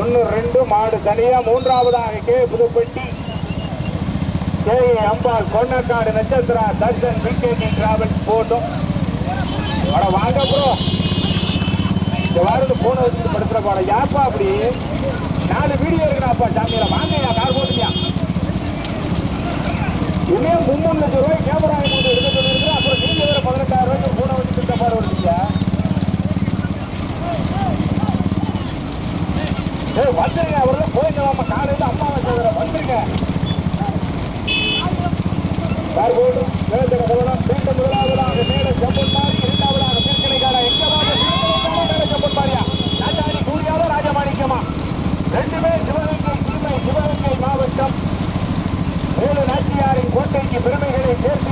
ஒன்று ரெண்டு மாடு தனியா மூன்றாவதாக K. Puduppatti. K. Ambal Konnakkadu Natchathira Darshan wicket travels போட்டோம். அட வாங்க ப்ரோ இந்த வாரத்து போன வச்சு படுத்துற பாடம் யாப்பா அப்படி? நாலு வீடியோ இருக்கிறாப்பா சாமியில. வாங்கய்யா கார் போட்டுயா இன்னும் மும்மூணு லட்சம் ஓ வந்துருங்க அவர்ல போயிட்டு அம்மா சொல்கிற வந்துருங்க. தற்போது வேதனை முதலாம் தீண்ட முதலாவதாக மேல செம்பன் மாறி இரண்டாவதாக மேற்கனை காட எங்கமாக மேல ரெண்டுமே சிவகங்கை தீமை சிவகங்கை மாவட்டம். மேலு நாச்சியாரின் கோட்டைக்கு பெருமைகளை சேர்த்து